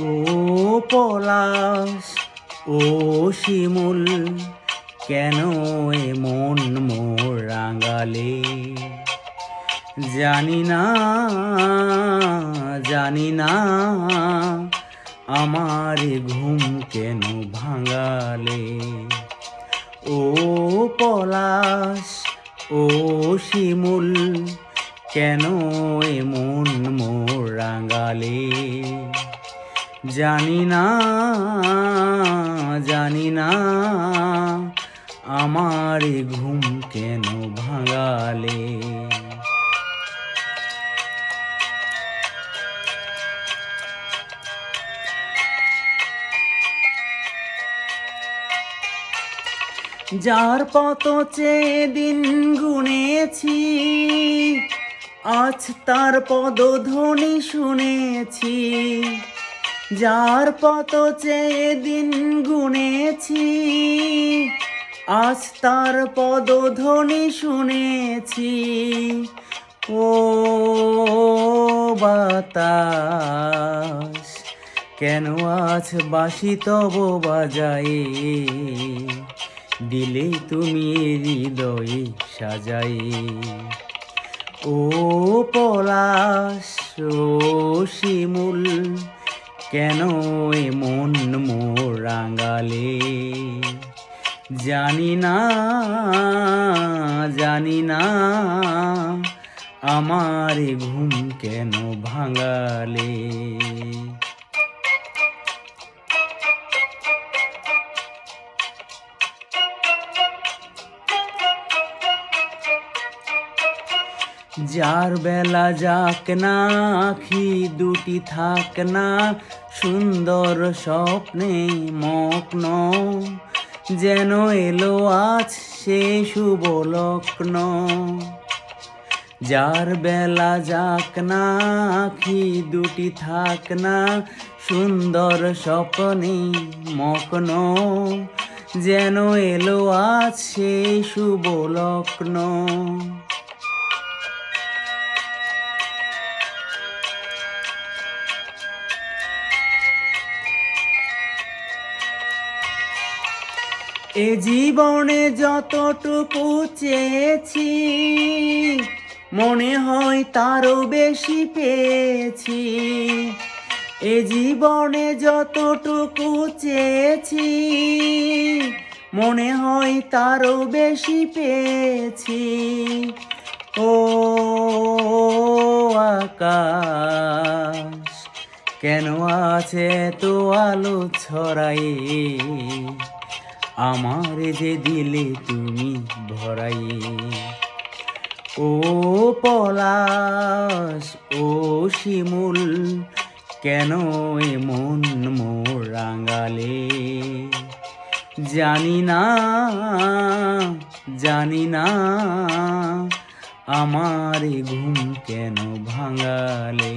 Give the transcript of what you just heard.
ও পলাশ, ও শিমুল, কেন এমন মোর রাঙালে? জানি না জানি না আমার ঘুম কেন ভাঙালে? ও পলাশ, ও শিমুল, কেন এমন জানি না জানি না আমার ঘুম কেন ভাঙালে। যার পত চেয়ে দিন গুনেছি, আজ তার পদধ্বনি শুনেছি। যার পত চেয়ে দিন গুনেছি, আজ তার পদধ্বনি শুনেছি। ও বাতাস, কেন আজ বাসি তব বাজায়ে দিলে তুমি হৃদয়ে সাজাই। ও পলাশ শিমুল কেন মন মোর রাঙালে জানি না জানি না আমার ঘুম কেন ভাঙালে? যার বেলা যাক না, আখি দুটি থাক না, সুন্দর স্বপ্নে মগ্ন। যেন এলো আজ সে শুভ লগ্ন। যার বেলা যাক না, আখি দুটি থাক না, সুন্দর স্বপ্নে মগ্ন। যেন এলো আজ সে শুভ লগ্ন। এ জীবনে যতটুকু চেয়েছি, মনে হয় তারও বেশি পেয়েছি। এ জীবনে যতটুকু চেয়েছি, মনে হয় তারও বেশি পেয়েছি। ও আকাশ, কেন আছে তো আলো ছড়াই আমার যে দিলে তুমি ভরাই। ও পলাশ, ও শিমুল, কেন এমন মোর রাঙালে? জানি না জানি না, আমার ঘুম কেন ভাঙালে?